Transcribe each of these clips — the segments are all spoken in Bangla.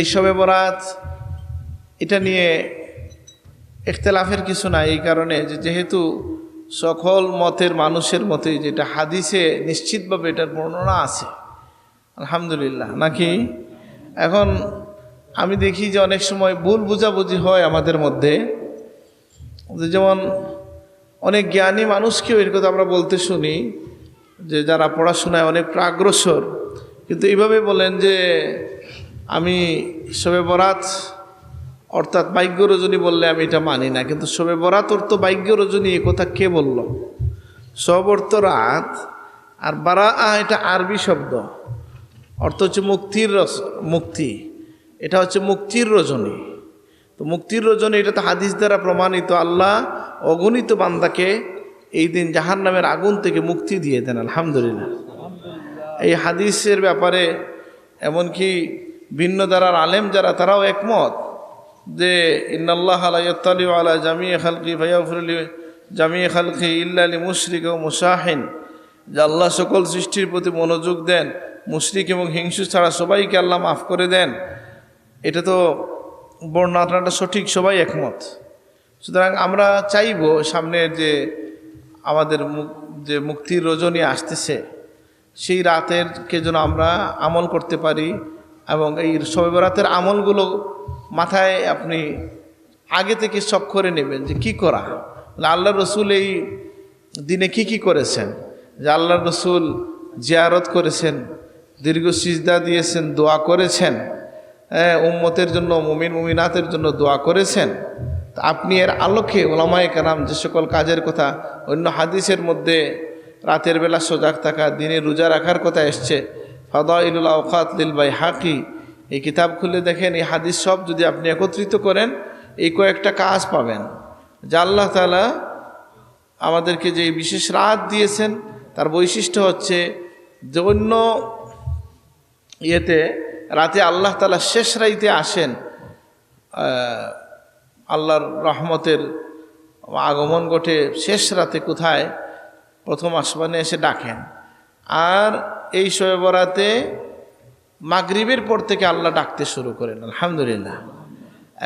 এই সবে বরাত, এটা নিয়ে ইখতলাফের কিছু নাই এই কারণে যে যেহেতু সকল মতের মানুষের মতে যেটা হাদিসে নিশ্চিতভাবে এটার বর্ণনা আছে। আলহামদুলিল্লাহ। নাকি? এখন আমি দেখি যে অনেক সময় ভুল বুঝাবুঝি হয় আমাদের মধ্যে। যেমন অনেক জ্ঞানী মানুষকেও এর কথা আমরা বলতে শুনি যে যারা পড়াশোনায় অনেক প্রাগ্রসর, কিন্তু এইভাবে বলেন যে আমি শবে বরাত, অর্থাৎ বাইজ্ঞ রজনী বললে আমি এটা মানি না, কিন্তু শবে বরাত অর্থ বাইজ্ঞ রজনী, এ কথা কে বলল? সব অর্থ রাত, আর বারা এটা আরবি শব্দ, অর্থ হচ্ছে মুক্তির রস মুক্তি, এটা হচ্ছে মুক্তির রজনী। তো মুক্তির রজনী এটা তো হাদিস দ্বারা প্রমাণিত, আল্লাহ অগণিত বান্দাকে এই দিন জাহান নামের আগুন থেকে মুক্তি দিয়ে দেন, আলহামদুলিল্লাহ। এই হাদিসের ব্যাপারে, এমনকি ভিন্ন দ্বারার আলেম যারা, তারাও একমত যে, ইন্নাল্লাহ আলাইতালি আলা জামিয়া খালকি ভাইয়াফরলি জামিয়া খালকি ইল্লালি মুশরিক ও মুসাহিন। যে আল্লাহ সকল সৃষ্টির প্রতি মনোযোগ দেন, মুশরিক এবং হিংসু ছাড়া সবাইকে আল্লাহ মাফ করে দেন। এটা তো বর্ণনাটা সঠিক, সবাই একমত। সুতরাং আমরা চাইব সামনের যে আমাদের যে মুক্তির রজনী আসতেছে, সেই রাতেরকে যেন আমরা আমল করতে পারি। এবং এই শবে বরাতের আমলগুলো মাথায় আপনি আগে থেকে সব করে নেবেন যে কি করা? আল্লাহ রসুল এই দিনে কি কি করেছেন? যে আল্লাহ রসুল জিয়ারত করেছেন, দীর্ঘ সিজদা দিয়েছেন, দোয়া করেছেন হ্যাঁ উম্মতের জন্য, মুমিন, মুমিনাতের জন্য দোয়া করেছেন। তা আপনি এর আলোকে ওলামায় কারাম যে সকল কাজের কথা অন্য হাদিসের মধ্যে রাতের বেলা সজাগ থাকা, দিনে রোজা রাখার কথা এসছে ফাদা ইলুল আওকাত লিল বাই হাকি এই কিতাব খুলে দেখেন, এই হাদিস সব যদি আপনি একত্রিত করেন, এই কয়েকটা কাজ পাবেন। যা আল্লাহ তালা আমাদেরকে যে বিশেষ রাত দিয়েছেন, তার বৈশিষ্ট্য হচ্ছে যে অন্য ইয়েতে রাতে আল্লাহ তালা শেষ রাইতে আসেন আল্লাহর রহমতের আগমন ঘটে শেষ রাতে কোথায়? প্রথম আসমানে এসে ডাকেন। আর এই শোয়ে বরাতে মাগরিবের পর থেকে আল্লাহ ডাকতে শুরু করেন, আলহামদুলিল্লাহ।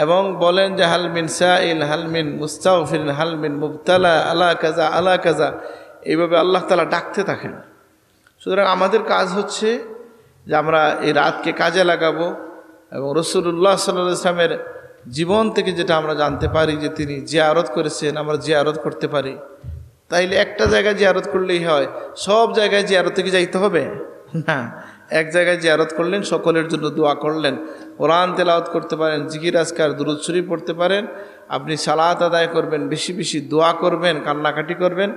এবং বলেন যে হালমিন সাইল হালমিন মুস্তাফিন হালমিন মুবতালা, আলা কাজা আলা কাজা এইভাবে আল্লাহ তালা ডাকতে থাকেন। সুতরাং আমাদের কাজ হচ্ছে যে আমরা এই রাতকে কাজে লাগাবো এবং রসুল্লাহ সাল্লাহ ইসলামের জীবন থেকে যেটা আমরা জানতে পারি যে তিনি জিয়ারত করেছেন, আমরা জিয়ারত করতে পারি। তাইলে একটা জায়গায় জিয়ারত করলেই হয়। সব জায়গায় জিয়ারত থেকে যাইতে হবে? না। এক জায়গায় জিয়ারত করলেন সকলের জন্য দোয়া করলেন। কোরআন তেলাওয়াত করতে পারেন জিকির আজকার দুরুদ শরীফ পড়তে পারেন। আপনি সালাত আদায় করবেন বেশি বেশি দোয়া করবেন কান্নাকাটি করবেন।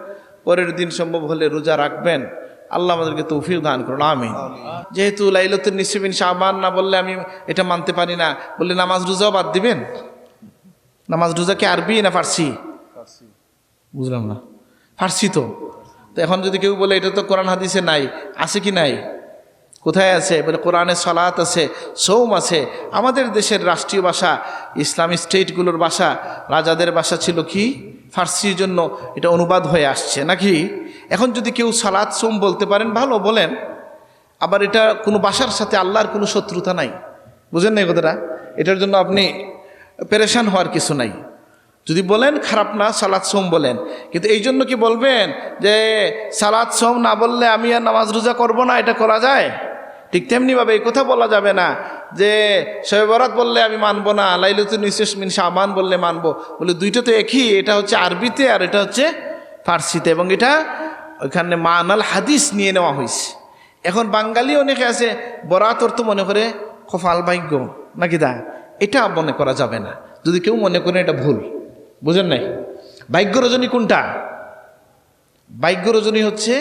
পরের দিন সম্ভব হলে রোজা রাখবেন। আল্লাহ আমাদেরকে তৌফিক দান করুন আমি যেহেতু লাইলতুল নিসিবিন শাহবান না বললে আমি এটা মানতে পারি না বললে নামাজ রোজাও বাদ দিবেন? নামাজ রোজা কি আরবি না ফার্সি। বুঝলাম না। ফার্সি তো। এখন যদি কেউ বলে, এটা তো কোরআন হাদিসে নাই। আছে কি নাই? কোথায় আছে? বলে কোরআনে সলাত আছে, সৌম আছে। আমাদের দেশের রাষ্ট্রীয় ভাষা, ইসলামী স্টেটগুলোর ভাষা, রাজাদের ভাষা ছিল কি? ফার্সির জন্য এটা অনুবাদ হয়ে আসছে নাকি? এখন যদি কেউ সালাত, সোম বলতে পারেন, ভালো বলেন। আবার এটা কোনো ভাষার সাথে আল্লাহর কোনো শত্রুতা নাই। বুঝেন না কথাটা? এটার জন্য আপনি পেরেশান হওয়ার কিছু নাই। যদি বলেন, খারাপ না, সালাদ সোম বলেন। কিন্তু এই জন্য কি বলবেন যে, সালাদ সোম না বললে আমি আর নামাজ রোজা করব না, এটা করা যায়? ঠিক তেমনিভাবে এই কথা বলা যাবে না যে শবে বরাত বললে আমি মানবো না লাইলতুল নিশেষ মিন সামান বললে মানবো। বলে দুইটা তো একই, এটা হচ্ছে আরবিতে আর এটা হচ্ছে ফার্সিতে। এবং এটা ওইখানে মানাল হাদিস নিয়ে নেওয়া হয়েছে এখন বাঙালি অনেকে আছে, বরাত অর্থ মনে করে কফাল ভাগ্য, নাকি দা এটা মনে করা যাবে না। যদি কেউ মনে করে এটা ভুল। বুঝেন নাই? ভাগ্য রজনী কোনটা? ভাগ্য রজনী হচ্ছে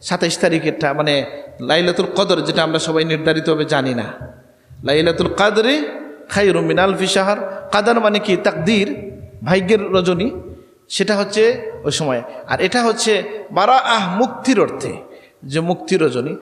সাতাইশ তারিখেরটা মানে লাইলাতুল কদর, যেটা আমরা সবাই নির্ধারিতভাবে জানি না। লাইলাতুল কাদরে খাই রুমিন আলফি সাহার কাদার মানে কি? তাকদির, ভাগ্যের রজনী, সেটা হচ্ছে ওই সময়। আর এটা হচ্ছে বারা আহ মুক্তির অর্থে, যে মুক্তির রজনী।